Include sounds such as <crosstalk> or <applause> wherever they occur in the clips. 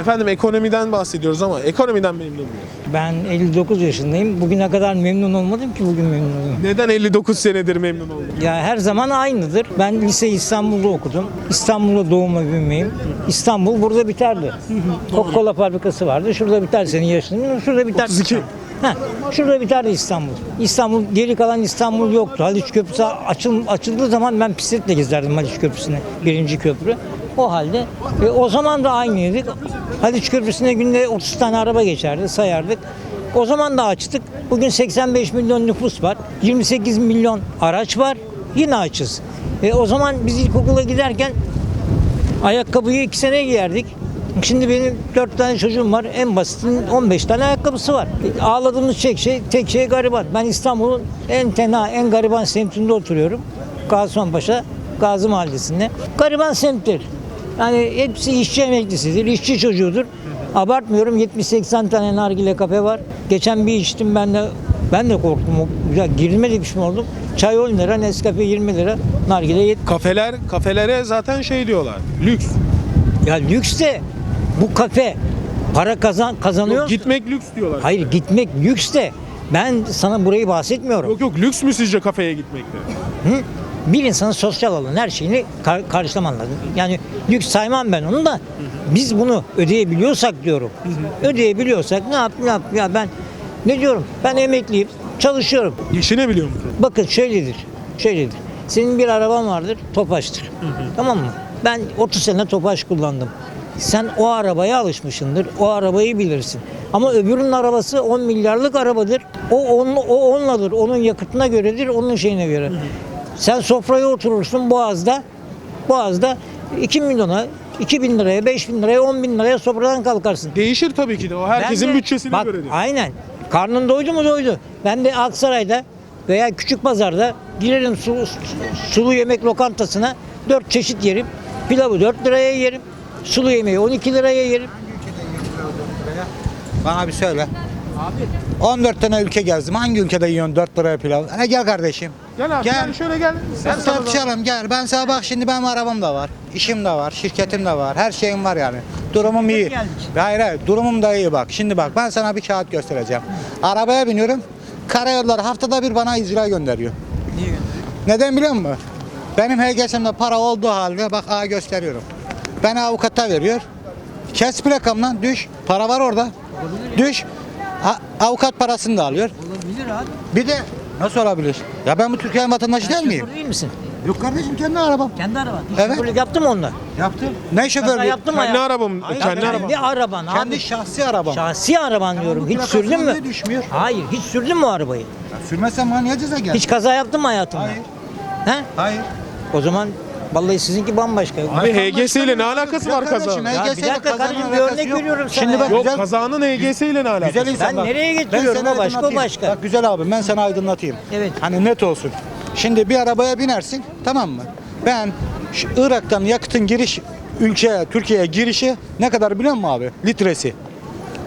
Efendim ekonomiden bahsediyoruz ama ekonomiden memnun muyuz? Ben 59 yaşındayım. Bugüne kadar memnun olmadım ki bugün memnun olayım. Neden 59 senedir memnun oldun? Ya her zaman aynıdır. Ben lise İstanbul'da okudum. İstanbul'da doğma büyümeyim. İstanbul burada biterdi. Coca-Cola fabrikası vardı. Şurada biter senin yaşın. Şurada biter. 32. Ha, şurada biterdi İstanbul. İstanbul geri kalan İstanbul yoktu. Haliç Köprüsü açıl, açıldığı zaman ben bisikletle gezerdim Haliç Köprüsü'ne. Birinci köprü. O halde e, o zaman da aynıydık. Haliç Köprüsü'ne günde 30 tane araba geçerdi sayardık. O zaman da açtık. Bugün 85 milyon nüfus var. 28 milyon araç var. Yine açız. E, o zaman biz ilkokula giderken Ayakkabıyı iki sene giyerdik. Şimdi benim dört tane çocuğum var. En basitinin 15 tane ayakkabısı var. Ağladığımız tek şey, tek şey gariban. Ben İstanbul'un en tenha, en gariban semtinde oturuyorum. Gaziosmanpaşa, Gazi Mahallesi'nde. Gariban semttir. Yani hepsi işçi emeklisidir, işçi çocuğudur. Abartmıyorum 70-80 tane nargile kafe var. Geçen bir içtim ben de ben de korktum. Ya girme de pişman oldum. Çay 10 lira, Nescafe 20 lira, nargile 70 Kafeler, kafelere zaten şey diyorlar. Lüks. Ya lüks de bu kafe para kazan kazanıyor. Gitmek lüks diyorlar. Hayır gitmek lüks de ben sana burayı bahsetmiyorum. Yok yok lüks mü sizce kafeye gitmekte? Hı? Bir insanın sosyal alan her şeyini kar- karşılaman lazım. Yani lüks saymam ben onu da biz bunu ödeyebiliyorsak diyorum. Ödeyebiliyorsak ne yap ne yap ya ben ne diyorum ben emekliyim çalışıyorum. Geçinebiliyor musun? Bakın şöyledir. Şöyledir. Senin bir araban vardır, Topaç'tır. Tamam mı? Ben 30 sene Topaç kullandım. Sen o arabaya alışmışsındır. O arabayı bilirsin. Ama öbürünün arabası 10 milyarlık arabadır. O onun o onladır. Onun yakıtına göredir, onun şeyine göre. Sen sofraya oturursun Boğaz'da. Boğaz'da 2 milyona, 2 bin liraya, 5 bin liraya, 10 bin liraya sofradan kalkarsın. Değişir tabii ki de. O herkesin Ben de- bütçesine bak, göredir. Aynen. Karnın doydu mu doydu. Ben de Aksaray'da veya küçük pazarda girerim sulu, sulu yemek lokantasına 4 çeşit yerim. Pilavı 4 liraya yerim. Sulu yemeği 12 liraya yerim. Bana bir söyle. 14 tane ülke gezdim. Hangi ülkede yiyorsun 4 liraya pilav? Hani gel kardeşim. Gel abi Gel. şöyle gel. Sen sana da- tartışalım gel. Ben sana bak şimdi benim arabam da var. işim de var. Şirketim de var. Her şeyim var yani. Durumum iyi. geldik. Hayır hayır. Durumum da iyi bak. Şimdi bak ben sana bir kağıt göstereceğim. Arabaya biniyorum. Karayolları haftada bir bana icra gönderiyor. Neden biliyor musun? Benim HGS'imde para olduğu halde bak A gösteriyorum. Beni avukata veriyor. Kes plakamdan düş. Para var orada. Düş. A- avukat parasını da alıyor. Olabilir abi. Bir de nasıl olabilir? Ya ben bu Türkiye'nin vatandaşı değil miyim? Şoför değil misin? Yok kardeşim kendi arabam. Kendi araban. Evet. şoförlük yaptın mı onunla? Yaptım. Ne şoförlüğü? yaptın mı? Kendi ya? arabam. Hayır, kendi arabam. Kendi araban abi. Kendi şahsi arabam. Şahsi araban diyorum. Hiç sürdün mü? niye düşmüyor? Hayır. Hiç sürdün mü o arabayı? Ya Sürmezsem bana niye ceza geldi? Hiç kaza yaptın mı hayatında? Hayır. He? Hayır. O zaman vallahi sizinki bambaşka. Abi HGS ile ne alakası var kazanın? Ya bir dakika kardeşim, bir örnek veriyorum sana Şimdi bak Yok güzel, kazanın HGS ile ne alakası güzel var? insan Ben nereye Ben getiriyorum? O başka, o başka. Bak güzel abi ben sana aydınlatayım. Evet. Hani net olsun. Şimdi bir arabaya binersin tamam mı? Ben şu Irak'tan yakıtın giriş ülkeye, Türkiye'ye girişi ne kadar biliyor musun abi? Litresi.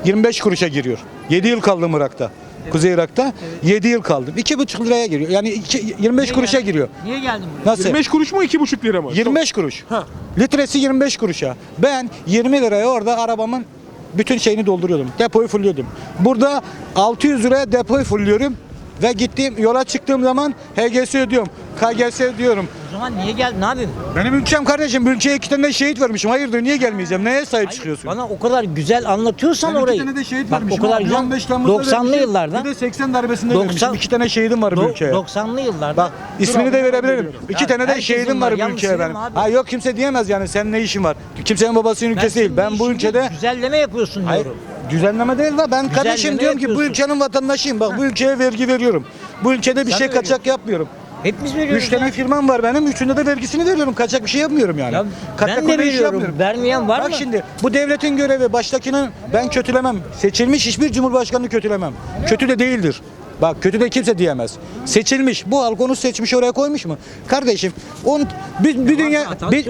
25 kuruşa giriyor. 7 yıl kaldım Irak'ta. Kuzey Irak'ta 7 yıl kaldım. 2,5 liraya giriyor. Yani iki- 25 kuruşa giriyor. Niye geldin buraya? Nasıl? 25 kuruş mu 2,5 lira mı? 25 kuruş. Ha. Litresi 25 kuruşa. Ben 20 liraya orada arabamın bütün şeyini dolduruyordum. Depoyu fulluyordum. Burada 600 liraya depoyu fulluyorum ve gittiğim yola çıktığım zaman HGS ödüyorum. KGS ödüyorum. O zaman niye geldin ne yapayım? Benim ülkem kardeşim. Ülkeye iki tane de şehit vermişim. Hayırdır niye gelmeyeceğim? Neye sahip çıkıyorsun? Bana o kadar güzel anlatıyorsan orayı. iki tane de şehit Bak vermişim. o kadar abi. güzel. 15 Temmuz'da 90'lı vermişim. yıllardan. Bir de 80 darbesinde 90 vermişim. İki tane şehidim var bu ülkeye. 90'lı yıllarda. Bak ismini abi, de verebilirim. biliyorum. İki tane de şehidim var, bu ülkeye benim. abi. Ha yok kimse diyemez yani senin ne işin var? Kimsenin babasının ülkesi değil. Ben bu ülkede Düzenleme yapıyorsun Hayır, diyorum. Düzenleme değil la ben kardeşim diyorum ki bu yapıyorsun. ülkenin vatandaşıyım. Bak bu ülkeye vergi veriyorum. Bu ülkede bir Sen şey de kaçak yapmıyorum. Hepimiz veriyoruz. Üç tane ya. firmam var benim. Üçünde de vergisini veriyorum. Kaçak bir şey yapmıyorum yani. Ya ben de bir iş veriyorum. yapmıyorum. Vermeyen var Bak mı? şimdi bu devletin görevi baştakinin ben kötülemem. Seçilmiş hiçbir cumhurbaşkanını kötülemem. Kötü de değildir. Bak kötü de kimse diyemez. Seçilmiş. Bu halk onu seçmiş oraya koymuş mu? Kardeşim on, bir, bir dünya bir,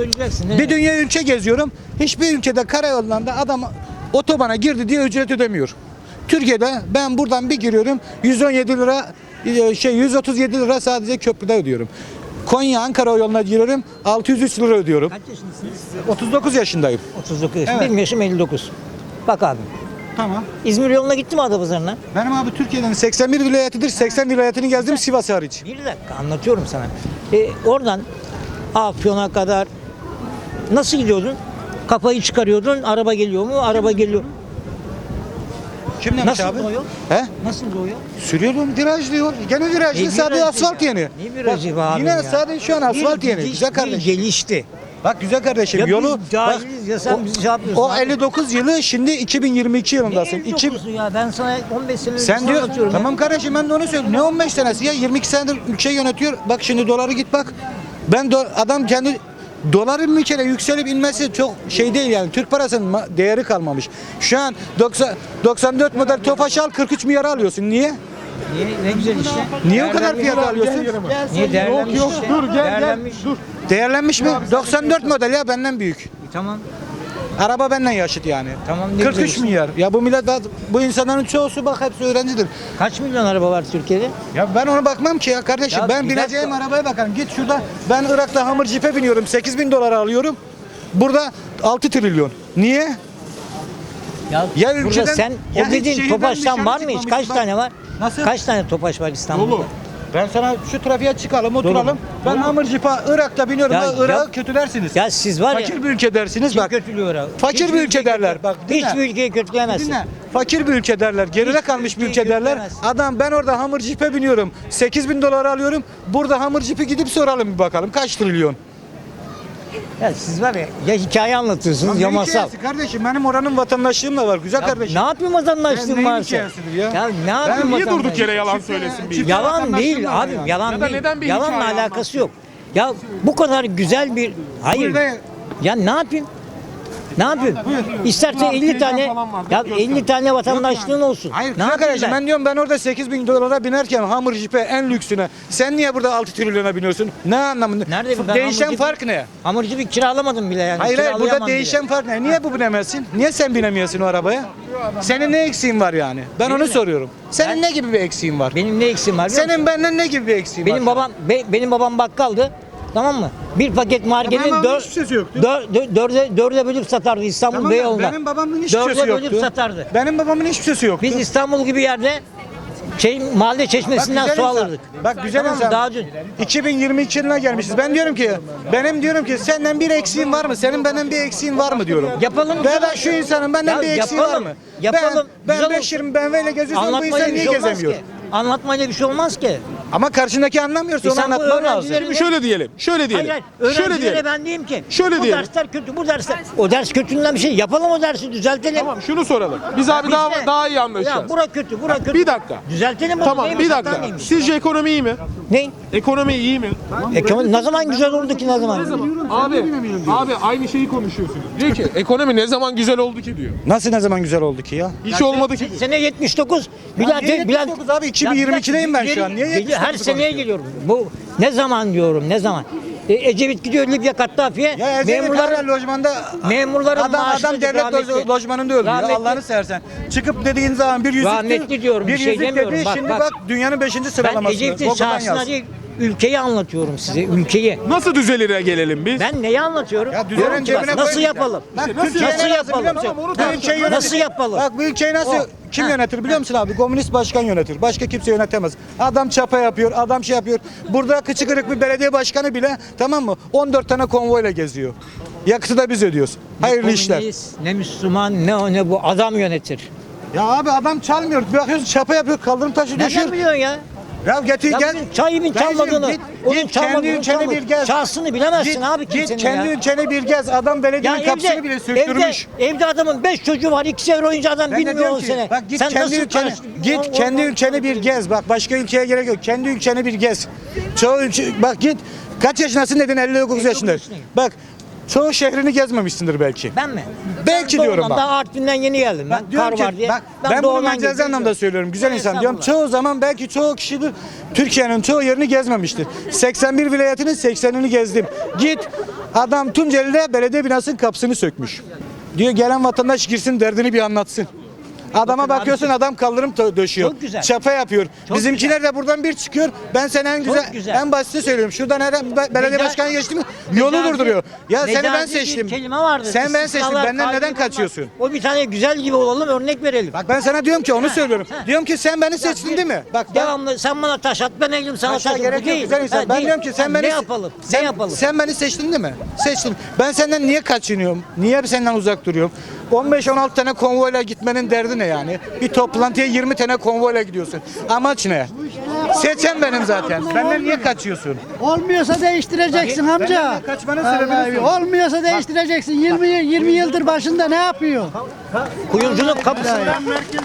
bir dünya ülke geziyorum. Hiçbir ülkede karayollarında adam otobana girdi diye ücret ödemiyor. Türkiye'de ben buradan bir giriyorum 117 lira e, şey 137 lira sadece köprüde ödüyorum. Konya Ankara yoluna giriyorum 603 lira ödüyorum. Kaç yaşındasınız? 39 yaşındayım. 39 yaşında. Evet. Benim yaşım 59. Bak abi. Tamam. İzmir yoluna gitti mi Adapazarı'na? Benim abi Türkiye'nin 81 vilayetidir. 80 vilayetini gezdim Sivas hariç. Bir dakika anlatıyorum sana. E, oradan Afyon'a kadar nasıl gidiyordun? Kafayı çıkarıyordun, araba geliyor mu? Araba geliyor. Kim demiş Nasıl abi? o yol? He? Nasıl o yol? Sürüyorum viraj diyor. Gene virajlı Ne sadece virajı asfalt ya? yeni. Ne virajı be Bak, abim Yine ya? sadece şu an asfalt Bir yeni. gidiş, Güzel bir kardeşim. gelişti. Bak güzel kardeşim Ya yolu biz cahiliz ya, sen o, bizi şey yapıyorsun o abi. 59 yılı şimdi 2022 yılındasın. Ne İki, 59'u ya ben sana 15 sene sen öncesini diyor anlatıyorum ya. tamam kardeşim ben de onu söylüyorum. Ne 15 senesi ya 22 senedir ülke yönetiyor. Bak şimdi doları git bak. Ben do- adam kendi doların bir kere yükselip inmesi çok şey değil yani. Türk parasının değeri kalmamış. Şu an 90, 94 model Tofaş al 43 milyara alıyorsun. Niye? Niye? Ne güzel işte. Niye o kadar fiyata alıyorsun? Niye değerlenmiş Yok yok işte. dur gel gel Değerlenmiş. dur. Değerlenmiş mi? 94 model ya benden büyük. E, Tamam. Araba benden yaşıt yani. Tamam, ne 43 güzel işte. milyar. Ya bu millet bu insanların çoğusu bak hepsi öğrencidir. Kaç milyon araba var Türkiye'de? Ya ben ona bakmam ki ya kardeşim. Ya ben bir bineceğim dakika. arabaya bakarım. Git şurada ben Irak'ta hamur cipe biniyorum. 8 bin dolara alıyorum. Burada 6 trilyon. Niye? Ya, Ya burada ülkeden- sen ya o dediğin Topaş'tan dışarı var mı hiç? Kaç bak. tane var? Nasıl? Kaç tane Topaş var İstanbul'da? Dolu. Ben sana şu trafiğe çıkalım, oturalım. Ben hamur cipe Irak'ta biniyorum. Ya Ya, Irak'ı yap- kötülersiniz. Ya siz var ya. Fakir bir ülke dersiniz bak. kötülüyor? Fakir bir ülke derler. Bak, dinle. Hiçbir ülkeyi kötüleyemezsin. Dinle. Fakir bir ülke derler. Geride kalmış bir ülkeyi ülke derler. Adam ben orada hamur cipe biniyorum. 8 bin dolar alıyorum. Burada hamur cipi gidip soralım bir bakalım. Kaç trilyon? Ya siz var ya ya hikaye anlatıyorsunuz ya masal. hikayesi kardeşim benim oranın vatandaşlığım da var. Güzel Ya kardeşim. ne yapayım vatandaşlığın neyin varsa? hikayesidir ya? Ya ne yapayım Niye durduk yere yalan söylesin bir insan? Yalan vatandaşlığın değil var abim yani. yalan Ya da değil. neden bir Yalanla hikaye alakası yok. Ya bu kadar güzel bir hayır. Burada- Ya ne yapayım? Ne yapayım? İstersen Var, 50 teyzem tane ya göster. 50 tane vatandaşlığın olsun. Hayır ne yapayım ben? ben? diyorum ben orada 8 bin dolara binerken hamur cipe en lüksüne. Sen niye burada 6 trilyona biniyorsun? Ne anlamında? Nerede ben Değişen fark ne? Hamurcu bir kiralamadım bile yani. Hayır hayır burada kiralayamam bile. değişen fark ne? Niye bu binemezsin? Niye sen binemiyorsun o arabaya? Senin ne eksiğin var yani? Ben onu soruyorum. Senin Ben- ne gibi bir eksiğin var? Benim ne eksiğim var? Senin benden ne gibi bir eksiğin var? Benim babam be- benim babam bakkaldı. Tamam mı? Bir paket margarin babamın dör, yoktu. dör- dö- dörde, dörde bölüp satardı İstanbul Tamam da Beyoğlu'nda. benim babamın hiçbir Dörde bölüp yoktu. satardı. Benim babamın hiçbir şeysi yoktu. Biz İstanbul gibi yerde şey mahalle çeşmesinden su insan. alırdık. Bak güzel Tamam insan. Daha dün. 2022 yılına gelmişiz. Ben diyorum ki benim diyorum ki senden bir eksiğin var mı? Senin benden bir eksiğin var mı diyorum. Yapalım, Ve ben şu insanın benden Ya bir eksiği var yapalım, mı? yapalım, Ben, ben olsun. 5-20 BMW ile geziyorsam bu insan niye şey gezemiyor? ki. Anlatmayla bir şey olmaz ki. Ama karşındaki anlamıyorsa E onu sen bu anlatman lazım. öğrencileri- şöyle diyelim. Şöyle diyelim. Hayır hayır. Şöyle Öğrencilere diyelim. ben diyeyim ki. Şöyle bu diyelim. dersler kötü, bu dersler. O ders kötünden bir şey yapalım o dersi düzeltelim. Tamam şunu soralım. Biz abi Biz daha de- daha iyi Ya anlaşacağız. bura kötü, bura kötü. Bir dakika. Düzeltelim onu. Tamam neymiş, bir hata dakika. neymiş? Sizce ekonomi iyi mi? Ne? Ekonomi iyi mi? Ekonomi ne zaman güzel oldu ki ne zaman? Abi, abi aynı şeyi konuşuyorsunuz. Diyor ki ekonomi ne zaman güzel oldu ki diyor. Nasıl ne zaman güzel oldu ki ya? Hiç olmadı ki. Sene 79. Bülent, Bülent, 79 abi? 2022'deyim ben şu an. Niye Geliyor, 79 Her seneye geliyorum. Bu ne zaman diyorum ne zaman? E, Ecevit gidiyor Libya Kaddafi'ye. Ya Ecevit memurların hala lojmanda memurların adam adam devlet rahmetli. loj- lojmanında öldü Rahmetli. Allah'ını seversen. Çıkıp dediğin zaman bir yüzük Rahmetli diyorum, bir bir şey yüzük demiyorum. dedi, Bak, şimdi bak. bak, dünyanın 5. Ben sıralamasında. Ecevit'in yaz. değil ülkeyi anlatıyorum size ülkeyi. Nasıl düzelire gelelim biz? Ben neyi anlatıyorum? Ya Diyorum düzenin ki bak, cebine Nasıl koyun. yapalım? Bak nasıl Türkiye'ye nasıl ne lazım yapalım? biliyor musun? Tamam, onu Bu tartışalım. ülkeyi yönetir. Nasıl yapalım? Bak bu ülkeyi nasıl O. kim Ha. yönetir biliyor musun abi? Komünist başkan yönetir. Başka kimse yönetemez. Adam çapa yapıyor, adam şey yapıyor. Burada kıçı kırık bir belediye başkanı bile tamam mı? 14 tane konvoyla geziyor. Yakıtı da biz ödüyoruz. Hayırlı işler. Komünist, Ne Müslüman ne o ne bu adam yönetir. Ya abi adam çalmıyor. Bakıyorsun çapa yapıyor, kaldırım taşı düşüyor. Nereden biliyorsun ya? Ya getir Ya gel. çayımın çalmadığını, git, onun git kendi ülkeni çalmadığını, bir gez. şahsını bilemezsin Git, abi Git kimsenin kendi ya. ülkeni bir gez. Adam belediyenin kapısını bile söktürmüş. Evde, evde adamın 5 çocuğu var, 2 sefer oyuncu adam Ben bilmiyor o sene. Bak git Sen kendi karış- git O- o- kendi o- ülkeni bir gez. Bak başka ülkeye gerek yok. Kendi ülkeni bir gez. Çoğu ülke, bak git kaç yaşındasın dedin 59 yaşında. Bak çoğu şehrini gezmemişsindir belki. Ben mi? Belki ben diyorum bak. Daha Artvin'den yeni geldim ben. Bak Kar ki, var diye. bak ben, bunu doğudan mecazi anlamda söylüyorum. Güzel Evet, insan diyorum. Çoğu zaman belki çoğu kişi Türkiye'nin çoğu yerini gezmemiştir. 81 vilayetinin 80'ini gezdim. Git adam Tunceli'de belediye binasının kapısını sökmüş. Diyor gelen vatandaş girsin derdini bir anlatsın. Adama Bakın bakıyorsun adam kaldırım döşüyor. Çok güzel. Çapa yapıyor. Çok Bizimkiler de buradan bir çıkıyor. Ben sana en güzel, güzel. en basiti söylüyorum. Şuradan her be- belediye Meca- başkanı geçti mi yolu Mecazi- durduruyor. Ya seni ben mecazi bir seçtim. kelime vardı. Sen ben seçtim. Benden neden kaçıyorsun? O bir tane güzel gibi olalım örnek verelim. Bak ben sana diyorum ki onu söylüyorum. ha. Diyorum ki sen beni seçtin değil mi? Bak ben Devamlı sen bana taş at ben elim sana Aşağı taş at. gerek Bu yok değil. güzel insan. Ha, Ben değil. diyorum ki sen Ha, beni ne yapalım? Sen, ne yapalım? Sen beni seçtin değil mi? Seçtin. Ben senden niye kaçınıyorum? Niye senden uzak duruyorum? 15-16 tane konvoyla gitmenin derdi ne yani? Bir toplantıya 20 tane konvoyla gidiyorsun. Amaç ne? Seçen benim zaten. Benden niye kaçıyorsun? Olmuyorsa değiştireceksin amca. benden kaçmanın söyle. Olmuyorsa değiştireceksin. 20 yıl- 20 yıldır başında ne yapıyor? Kuyumculuk kapısında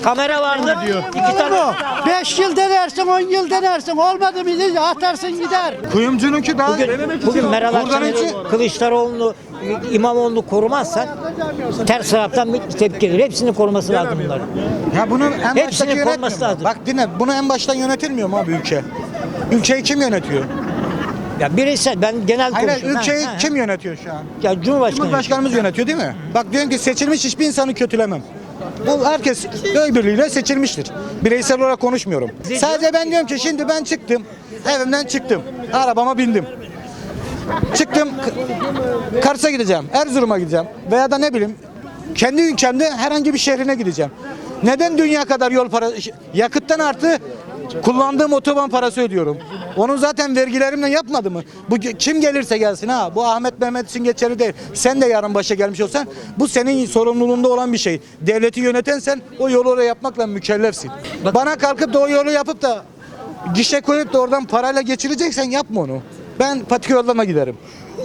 kamera vardır. İki tane. 5 yıl denersin, 10 yıl denersin. Olmadı mı atarsın gider. Kuyumcununki daha Bugün, bugün Meral önce- Kılıçdaroğlu'nu, İmamoğlu'nu korumazsan ters taraftan bir tepki gelir. Hepsini koruması lazım bunların. Ya bunu en Hepsini baştaki mu? lazım. Bak dinle bunu en baştan yönetilmiyor mu abi ülke? Ülkeyi kim yönetiyor? Ya bireysel ben genel Hayır konuşuyorum. ülkeyi Ha, ha. kim yönetiyor şu an? Ya Cumhurbaşkanı. Cumhurbaşkanımız yönetiyor değil mi? Bak diyorum ki seçilmiş hiçbir insanı kötülemem. Bu herkes köy birliğiyle seçilmiştir. Bireysel olarak konuşmuyorum. Sadece ben diyorum ki şimdi ben çıktım. Evimden çıktım. Arabama bindim. Çıktım. Kars'a gideceğim. Erzurum'a gideceğim. Veya da ne bileyim kendi ülkemde herhangi bir şehrine gideceğim. Neden dünya kadar yol para yakıttan artı kullandığım otoban parası ödüyorum. Onun zaten vergilerimle yapmadı mı? Bu kim gelirse gelsin ha. Bu Ahmet Mehmet için geçerli değil. Sen de yarın başa gelmiş olsan bu senin sorumluluğunda olan bir şey. Devleti yöneten sen o yolu oraya yapmakla mükellefsin. Bana kalkıp da o yolu yapıp da gişe koyup da oradan parayla geçireceksen yapma onu. Ben patika yollarına giderim.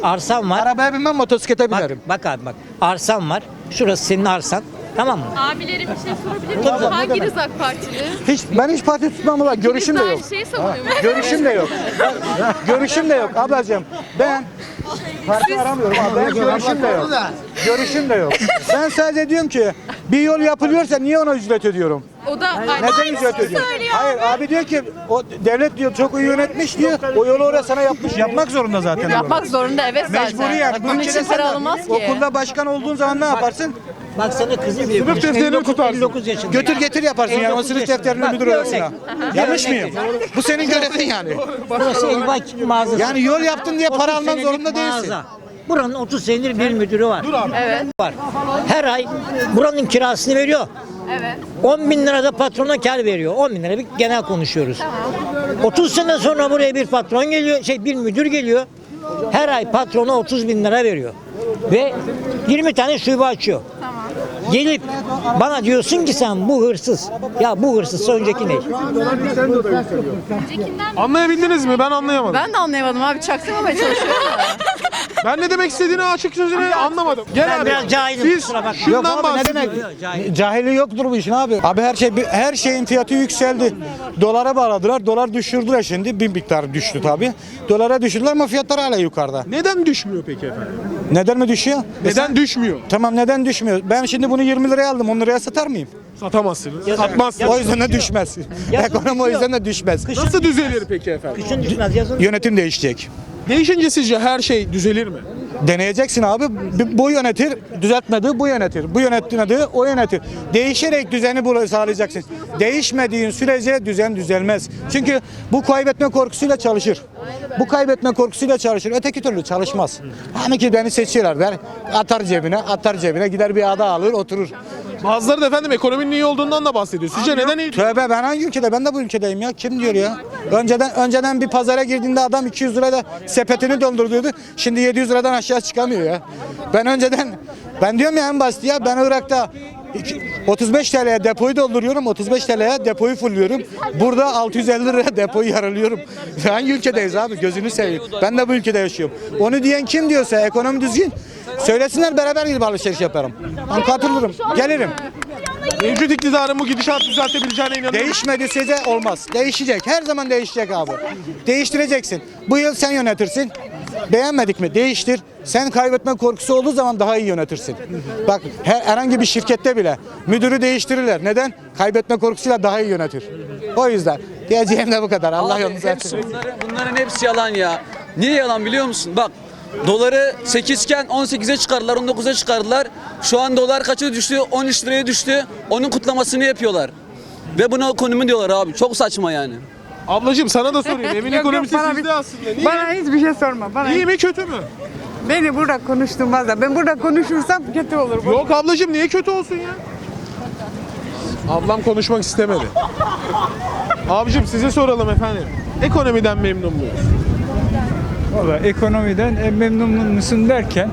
Arsam var. Arabaya binmem motosiklete Bak, binerim. bak abi bak. Arsam var. Şurası senin arsan. Tamam mı? Abilerim bir şey sorabilir miyim? Tabii, ne Hanginiz AK Partili? Hiç ben hiç parti tutmam ulan. Görüşüm de yok. aynı şeyi savunuyoruz. Görüşüm de yok. Görüşüm de yok ablacığım. Ben parti aramıyorum abi. Ben görüşüm de yok. Görüşüm de yok. Ben sadece diyorum ki bir yol yapılıyorsa niye ona ücret ödüyorum? O da aynı Neden ödüyorum? söylüyor. Hayır abi diyor ki o devlet diyor çok iyi yönetmiş diyor. O yolu oraya sana yapmış. Yapmak zorunda zaten. Yapmak zorunda evet zaten. Mecburi yani. Bu Bunun için sen para de alınmaz ki. Okulda başkan olduğun zaman ne yaparsın? Bak sana kızım bile Sınıf defterini 59, tutarsın. 59 yaşında. Götür getir yaparsın yani o 59 sınıf yaşında. Bak, müdür bir örnek. Yanlış Bir mıyım? Bu senin görevin yani. Burası Elbak mağazası. Yani yol yaptın diye 30 para almak senelik zorunda değilsin. mağaza. Buranın 30 senedir bir müdürü var. Evet. Var. Her ay buranın kirasını veriyor. Evet. 10 bin lira da patrona kar veriyor. 10 bin lira bir genel konuşuyoruz. 30 sene sonra buraya bir patron geliyor, şey bir müdür geliyor. Her ay patrona 30 bin lira veriyor. Ve 20 tane şube açıyor. Gelip bana diyorsun ki sen bu hırsız. Ya bu hırsızsa önceki ne? Anlayabildiniz mi? Ben anlayamadım. Ben de anlayamadım abi. Çaktırmamaya çalışıyorum. <laughs> Ben ne demek istediğini açık sözünü anlamadım. Gel abi. biraz cahilim, Biz kusura bakma. şundan abi ne bahsediyoruz. demek? Cahili yoktur bu işin abi. Abi her şey her şeyin fiyatı yükseldi. Dolara bağladılar. Dolar düşürdüler şimdi. Bir miktar düştü tabi. Dolara düşürdüler ama fiyatlar hala yukarıda. Neden düşmüyor peki efendim? Neden mi düşüyor? E Neden sen- düşmüyor? Tamam neden düşmüyor? Ben şimdi bunu 20 liraya aldım. 10 liraya satar mıyım? Satamazsınız. Satmazsınız. O yüzden de düşmez. Ekonomi o yüzden de düşmez. Nasıl düzelir peki efendim? Kışın düşmez yazın. Yönetim değişecek. Değişince sizce her şey düzelir mi? Deneyeceksin abi. Bu yönetir, düzeltmedi bu yönetir. Bu yönetmedi o yönetir. Değişerek düzeni sağlayacaksın. Değişmediğin sürece düzen düzelmez. Çünkü bu kaybetme korkusuyla çalışır. Bu kaybetme korkusuyla çalışır. Öteki türlü çalışmaz. Hani ki beni seçiyorlar der. Atar cebine, atar cebine gider bir ada alır oturur. Bazıları da efendim ekonominin iyi olduğundan da bahsediyor. Sizce neden iyi? Tövbe ben hangi ülkede? Ben de bu ülkedeyim ya. Kim diyor ya? Önceden önceden bir pazara girdiğinde adam 200 lirayla sepetini dolduruyordu. Şimdi 700 liradan aşağı çıkamıyor ya. Ben önceden ben diyorum ya en basit ya ben Irak'ta iki- 35 TL'ye depoyu dolduruyorum. 35 TL'ye depoyu fulluyorum. Burada 650 liraya depoyu yaralıyorum. Hangi ülkedeyiz abi? Gözünü seveyim. Ben de bu ülkede yaşıyorum. Onu diyen kim diyorsa ekonomi düzgün söylesinler beraber gidip alışveriş yaparım. Ben katılırım. Gelirim. Mevcut iktidarın bu gidişat düzeltebileceğine inanıyorum. Değişmedi size olmaz. Değişecek. Her zaman değişecek abi. Değiştireceksin. Bu yıl sen yönetirsin. Beğenmedik mi? Değiştir. Sen kaybetme korkusu olduğu zaman daha iyi yönetirsin. Bak her, herhangi bir şirkette bile müdürü değiştirirler. Neden? Kaybetme korkusuyla daha iyi yönetir. O yüzden diyeceğim de bu kadar. Allah Abi yolunuzu açsın. hepsi bunların, bunların hepsi yalan ya. Niye yalan biliyor musun? Bak Doları 8 iken 18'e çıkardılar, 19'a çıkardılar. Şu an dolar kaça düştü? 13 liraya düştü. Onun kutlamasını yapıyorlar. Ve buna ekonomi diyorlar abi. Çok saçma yani. Ablacığım sana da sorayım. <laughs> Evin Yok, ekonomisi bana sizde bir- aslında. Niye? Bana hiçbir şey sorma. Bana İyi mi kötü mü? beni burada konuşturmazlar. Ben burada konuşursam kötü olur. Yok ablacığım niye kötü olsun ya? Ablam konuşmak istemedi. Abicim size soralım efendim. Ekonomiden memnun muyuz? Valla ekonomiden e, memnun musun derken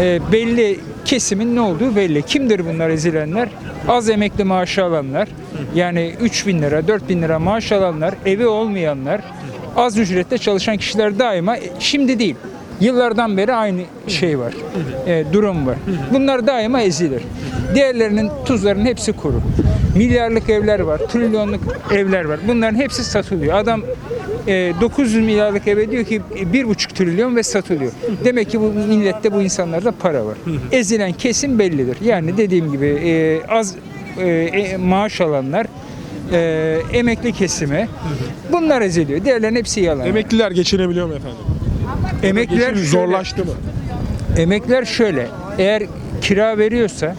e, belli kesimin ne olduğu belli. Kimdir bunlar ezilenler? Az emekli maaşı alanlar, yani 3 bin lira, 4 bin lira maaş alanlar, evi olmayanlar, az ücretle çalışan kişiler daima, e, şimdi değil, yıllardan beri aynı şey var, e, durum var. Bunlar daima ezilir. Diğerlerinin tuzlarının hepsi kuru. Milyarlık evler var, trilyonluk evler var. Bunların hepsi satılıyor. Adam 900 milyarlık eve diyor ki e, 1,5 trilyon ve satılıyor. Demek ki bu millette bu insanlarda para var. Ezilen kesim bellidir. Yani dediğim gibi e, az e, e, maaş alanlar, e, emekli kesimi bunlar eziliyor. Diğerlerinin hepsi yalan. Emekliler geçinebiliyor mu efendim? Emekliler şöyle- zorlaştı mı? Emekler şöyle, eğer kira veriyorsa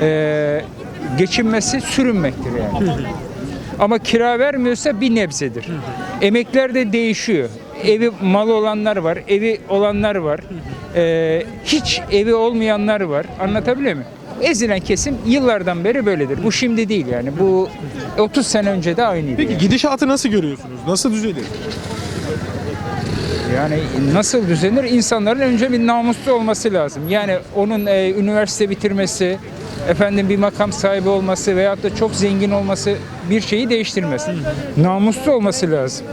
e, geçinmesi sürünmektir yani. Ama kira vermiyorsa bir nebzedir. Emekler de değişiyor. Evi malı olanlar var, evi olanlar var. E, hiç evi olmayanlar var. Anlatabiliyor muyum? Ezilen kesim yıllardan beri böyledir. Bu şimdi değil yani. Bu 30 sene önce de aynıydı. Peki yani. gidişatı nasıl görüyorsunuz? Nasıl düzelir? Yani nasıl düzenir? İnsanların önce bir namuslu olması lazım. Yani onun e, üniversite bitirmesi, efendim bir makam sahibi olması veyahut da çok zengin olması bir şeyi değiştirmez. Namuslu olması lazım.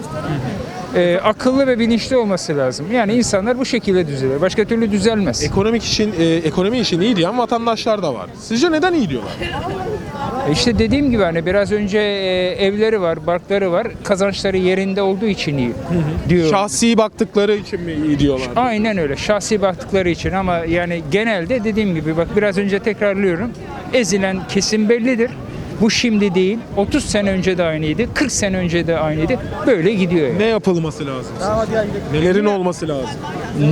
E, akıllı ve bilinçli olması lazım. Yani insanlar bu şekilde düzelir. Başka türlü düzelmez. Ekonomik için, e, ekonomi için iyi diyen vatandaşlar da var. Sizce neden iyi diyorlar? E İşte dediğim gibi hani biraz önce e, evleri var, barkları var. Kazançları yerinde olduğu için iyi diyor. Şahsi baktıkları için mi iyi diyorlar? Aynen öyle. Şahsi baktıkları için ama yani genelde dediğim gibi bak biraz önce tekrarlıyorum. Ezilen kesim bellidir. Bu şimdi değil. 30 sene önce de aynıydı. 40 sene önce de aynıydı. Böyle gidiyor. yani. Ne yapılması lazım? Nelerin olması lazım?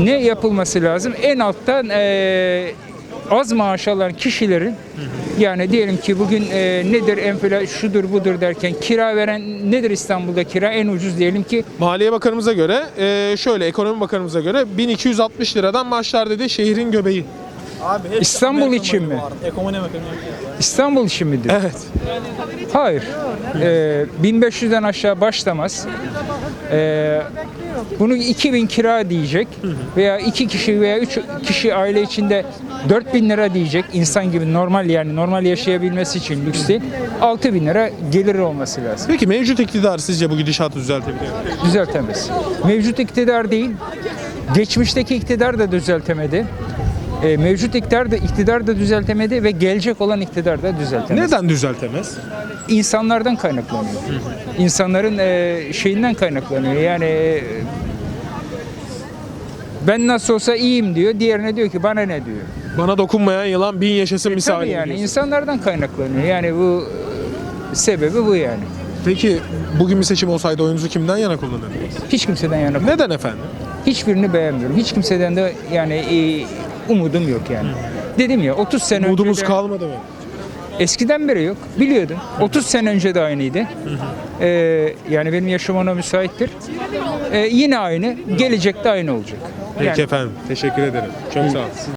Ne yapılması lazım? En alttan eee, az maaş alan kişilerin yani diyelim ki bugün eee, nedir enflasyon şudur budur derken kira veren nedir İstanbul'da kira en ucuz diyelim ki Maliye Bakanımıza göre, e, şöyle Ekonomi Bakanımıza göre 1260 liradan başlar dedi şehrin göbeği. İstanbul için mi? İstanbul için midir? Evet. Hayır. Ee, 1500'den aşağı başlamaz. Ee, bunu 2000 kira diyecek veya iki kişi veya üç kişi aile içinde 4000 lira diyecek insan gibi normal yani normal yaşayabilmesi için lüks değil 6000 lira gelir olması lazım. Peki mevcut iktidar sizce bu gidişatı düzeltebilir mi? Düzeltemez. Mevcut iktidar değil, geçmişteki iktidar da düzeltemedi. Ee, mevcut iktidar da, iktidar da düzeltemedi ve gelecek olan iktidar da düzeltemez. Neden düzeltemez? insanlardan kaynaklanıyor. İnsanların e, şeyinden kaynaklanıyor. Yani e, ben nasıl olsa iyiyim diyor. Diğerine diyor ki bana ne diyor. Bana dokunmayan yılan bin yaşasın Tabii misali. yani diyorsun. insanlardan kaynaklanıyor. Yani bu e, sebebi bu yani. Peki bugün bir seçim olsaydı oyunuzu kimden yana kullanırdınız? Hiç kimseden yana Neden efendim? hiçbirini beğenmiyorum. Hiç kimseden de yani e, umudum yok yani. Dedim ya 30 sene Umudumuz önce de- kalmadı mı? Eskiden beri yok. Biliyordum. 30 sene önce de aynıydı. Ee, yani benim yaşım ona müsaittir. Ee, yine aynı. Gelecekte aynı olacak. Peki Yani efendim. Teşekkür ederim. Çok sağ olun.